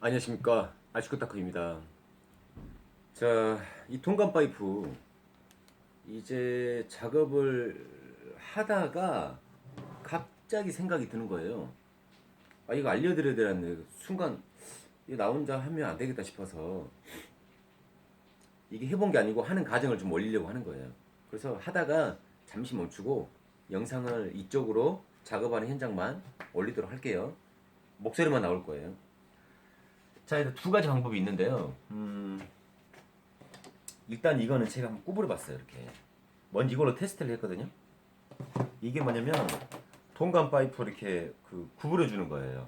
안녕하십니까. 아시코타크입니다. 자이 통감 파이프 이제 작업을 하다가 갑자기 생각이 드는 거예요. 아 이거 알려드려야 되는데 순간 이거 나 혼자 하면 안 되겠다 싶어서 이게 해본 게 아니고 하는 과정을 좀 올리려고 하는 거예요. 그래서 하다가 잠시 멈추고 영상을 이쪽으로 작업하는 현장만 올리도록 할게요 목소리만 나올 거예요 자, 일단 두 가지 방법이 있는데요. 음, 일단 이거는 제가 한번 구부려 봤어요, 이렇게. 먼저 이걸로 테스트를 했거든요. 이게 뭐냐면, 동감 파이프 이렇게 그 구부려 주는 거예요.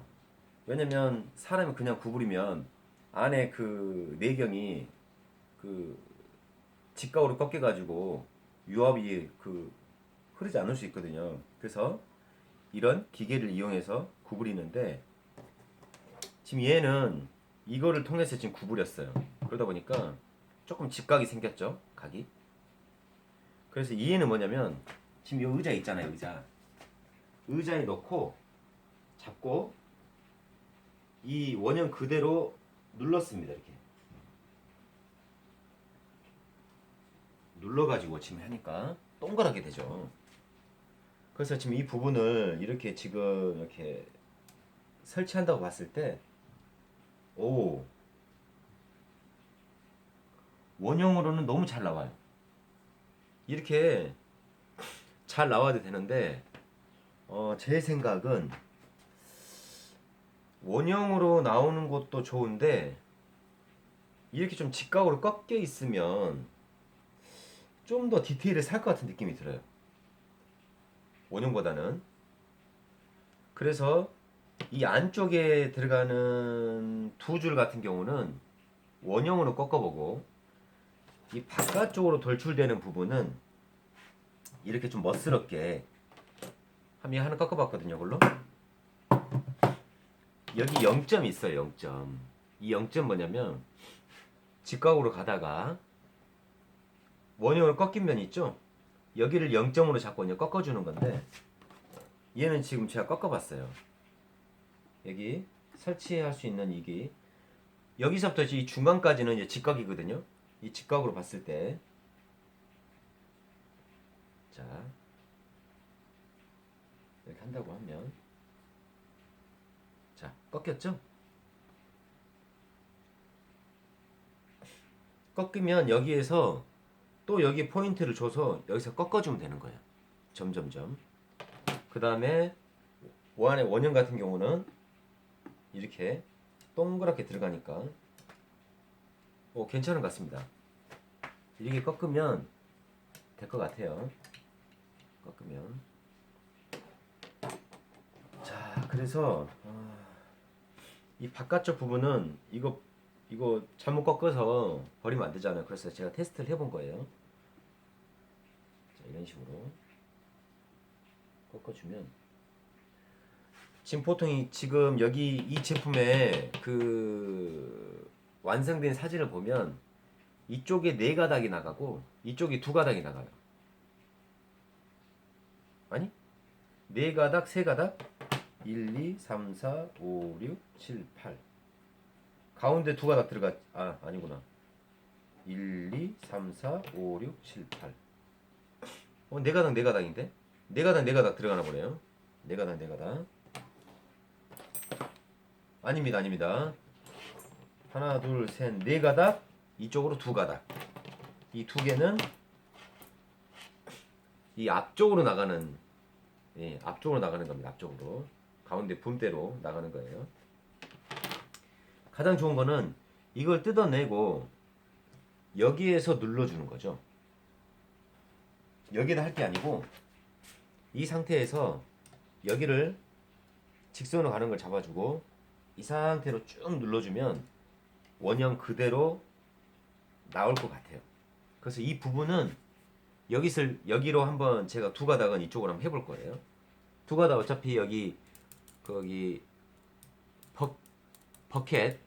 왜냐면, 사람이 그냥 구부리면, 안에 그 내경이 그 직각으로 꺾여 가지고, 유압이 그 흐르지 않을 수 있거든요. 그래서, 이런 기계를 이용해서 구부리는데, 지금 얘는 이거를 통해서 지금 구부렸어요. 그러다 보니까 조금 직각이 생겼죠, 각이. 그래서 이해는 뭐냐면 지금 이 의자 있잖아요, 의자. 의자에 넣고 잡고 이 원형 그대로 눌렀습니다, 이렇게. 눌러가지고 지금 하니까 동그랗게 되죠. 그래서 지금 이 부분을 이렇게 지금 이렇게 설치한다고 봤을 때 오. 원형으로는 너무 잘 나와요. 이렇게 잘 나와도 되는데, 어, 제 생각은 원형으로 나오는 것도 좋은데, 이렇게 좀 직각으로 꺾여 있으면 좀 더 디테일을 살 것 같은 느낌이 들어요. 원형보다는. 그래서 이 안쪽에 들어가는 두 줄 같은 경우는 원형으로 꺾어보고 이 바깥쪽으로 돌출되는 부분은 이렇게 좀 멋스럽게 한번 하나 꺾어봤거든요, 이걸로. 여기 0점 있어요, 0점. 이 0점 뭐냐면 직각으로 가다가 원형으로 꺾인 면 있죠? 여기를 0점으로 잡고 이제 꺾어주는 건데 얘는 지금 제가 꺾어봤어요. 여기 설치할 수 있는 이게 여기서부터 이 중간까지는 이제 직각이거든요. 이 직각으로 봤을 때 자, 이렇게 한다고 하면 자, 꺾였죠? 꺾이면 여기에서 또 여기 포인트를 줘서 여기서 꺾어주면 되는 거예요. 점점점. 그 다음에 원의 원형 같은 경우는 이렇게 동그랗게 들어가니까 오 괜찮은 것 같습니다. 이렇게 꺾으면 될 것 같아요. 꺾으면 자 그래서 아, 이 바깥쪽 부분은 이거 이거 잘못 꺾어서 버리면 안 되잖아요. 그래서 제가 테스트를 해본 거예요. 자 이런 식으로 꺾어주면 지금 보통 이 지금 여기 이 제품의 그 완성된 사진을 보면 이쪽에 네 가닥이 나가고 이쪽에 두 가닥이 나가요. 아니? 네 가닥, 세 가닥? 1, 2, 3, 4, 5, 6, 7, 8. 가운데 두 가닥 들어가, 아, 아니구나. 1, 2, 3, 4, 5, 6, 7, 8. 어, 네 가닥, 네 가닥인데? 네 가닥, 네 가닥 들어가나 보네요. 네 가닥, 네 가닥. 아닙니다, 아닙니다. 하나, 둘, 셋, 네 가닥. 이쪽으로 두 가닥. 이 두 개는 이 앞쪽으로 나가는, 예, 앞쪽으로 나가는 겁니다. 앞쪽으로. 가운데 붐대로 나가는 거예요. 가장 좋은 거는 이걸 뜯어내고 여기에서 눌러주는 거죠. 여기다 할 게 아니고 이 상태에서 여기를 직선으로 가는 걸 잡아주고 이 상태로 쭉 눌러주면 원형 그대로 나올 것 같아요. 그래서 이 부분은 여기서 여기로 한번 제가 두 가닥은 이쪽으로 한번 해볼 거예요. 두 가닥 어차피 여기 거기 버, 버켓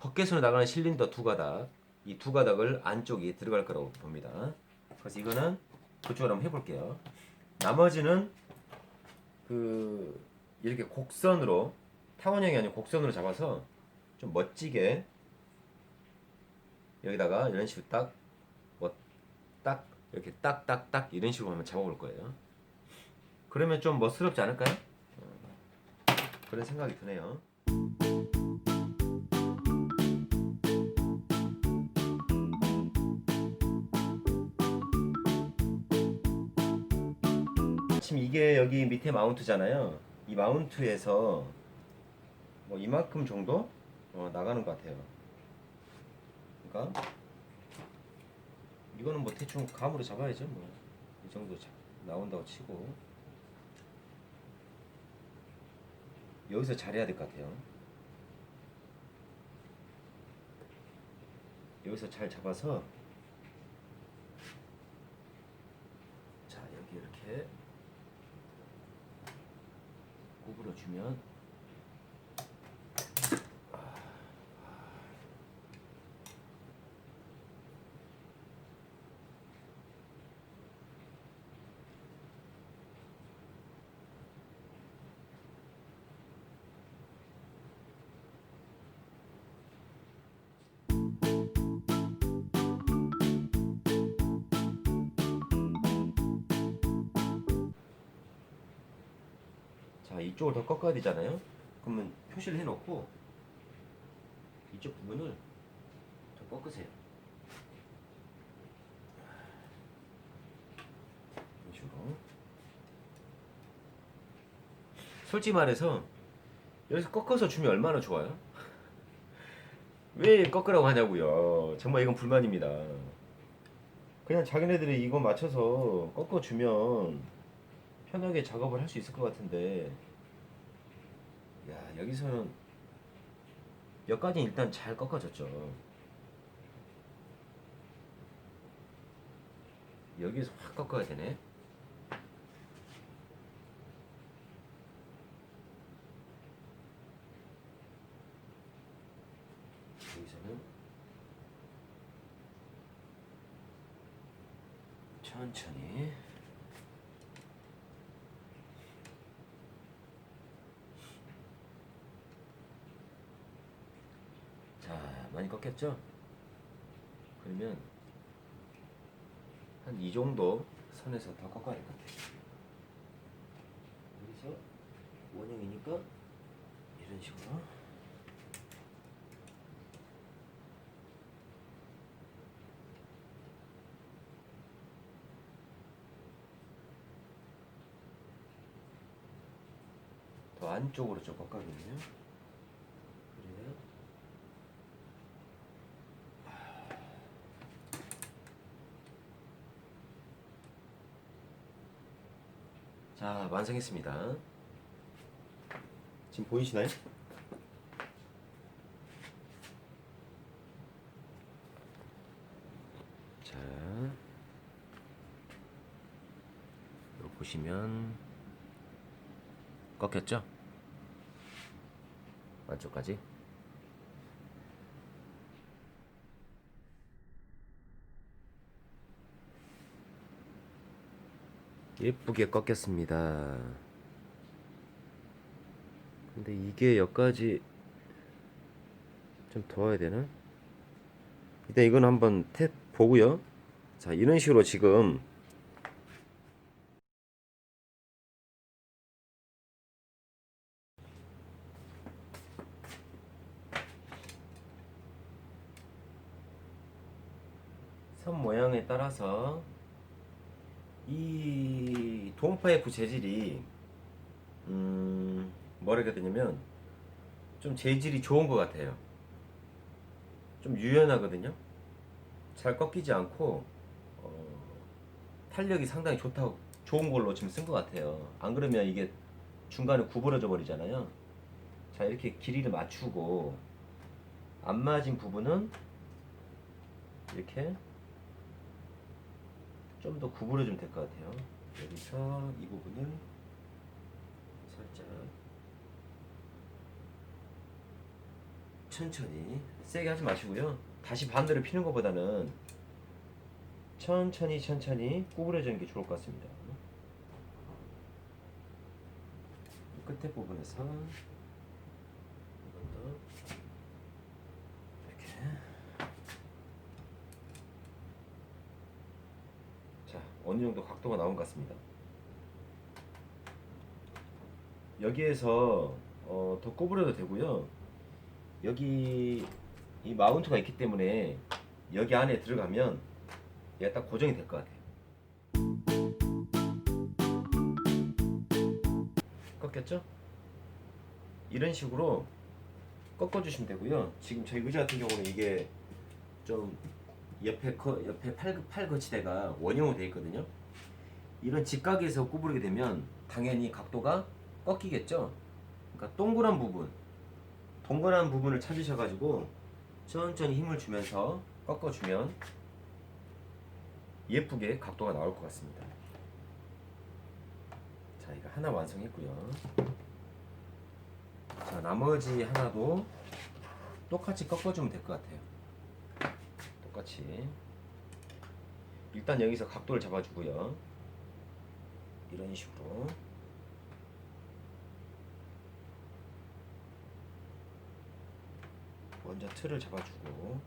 버켓으로 나가는 실린더 두 가닥 이 두 가닥을 안쪽에 들어갈 거라고 봅니다. 그래서 이거는 그쪽으로 한번 해볼게요. 나머지는 그 이렇게 곡선으로 타원형이 아니고 곡선으로 잡아서 좀 멋지게 여기다가 이런 식으로 딱 뭐 딱 이렇게 딱 딱 딱 이런 식으로 한번 잡아볼 거예요. 그러면 좀 멋스럽지 않을까요? 어, 그런 생각이 드네요. 지금 이게 여기 밑에 마운트잖아요. 이 마운트에서 뭐 이만큼 정도 어, 나가는 것 같아요. 그러니까 이거는 뭐 대충 감으로 잡아야죠. 뭐 이 정도 잡- 나온다고 치고 여기서 잘해야 될 것 같아요. 여기서 잘 잡아서 자 여기 이렇게 구부러 주면 자 이쪽을 더 꺾어야 되잖아요. 그러면 표시를 해놓고 이쪽 부분을 더 꺾으세요. 이런 식으로. 솔직히 말해서 여기서 꺾어서 주면 얼마나 좋아요? 왜 꺾으라고 하냐고요. 정말 이건 불만입니다. 그냥 자기네들이 이거 맞춰서 꺾어주면 편하게 작업을 할 수 있을 것 같은데. 야 여기서는 몇 가지 일단 잘 꺾어졌죠. 여기서 확 꺾어야 되네. 여기서는 천천히 자, 많이 꺾였죠? 그러면 한 이 정도 선에서 더 꺾어야 될 것 같아요. 여기서 원형이니까 이런 식으로 더 안쪽으로 좀 꺾어야겠네요. 그래야 자, 완성했습니다. 지금 보이시나요? 자, 보시면 꺾였죠? 안쪽까지. 예쁘게 꺾였습니다. 근데 이게 여기까지 좀 도와야 되나? 일단 이건 한번 탭 보고요. 자, 이런 식으로 지금 선 모양에 따라서 이 동파이프 재질이 음 뭐라 해야 되냐면 좀 재질이 좋은 것 같아요. 좀 유연하거든요. 잘 꺾이지 않고 어, 탄력이 상당히 좋다고 좋은 걸로 지금 쓴 것 같아요. 안 그러면 이게 중간에 구부러져 버리잖아요. 자 이렇게 길이를 맞추고 안 맞은 부분은 이렇게 좀 더 구부려주면 될 것 같아요. 여기서 이 부분을 살짝 천천히 세게 하지 마시고요. 다시 반대로 피는 것보다는 천천히 천천히 구부려주는 게 좋을 것 같습니다. 끝에 부분에서 한 번 더 이렇게 자 어느 정도 각도가 나온 것 같습니다. 여기에서 어, 더 꼬부려도 되고요. 여기 이 마운트가 있기 때문에 여기 안에 들어가면 얘가 딱 고정이 될 것 같아요. 꺾였죠? 이런 식으로 꺾어주시면 되고요. 지금 저희 의자 같은 경우는 이게 좀 옆에 거, 옆에 팔, 팔 거치대가 원형으로 되어 있거든요. 이런 직각에서 구부리게 되면 당연히 각도가 꺾이겠죠. 그러니까 동그란 부분, 동그란 부분을 찾으셔가지고 천천히 힘을 주면서 꺾어주면 예쁘게 각도가 나올 것 같습니다. 자, 이거 하나 완성했고요. 자, 나머지 하나도 똑같이 꺾어주면 될 것 같아요. 똑같이. 일단 여기서 각도를 잡아주고요. 이런 식으로. 먼저 틀을 잡아주고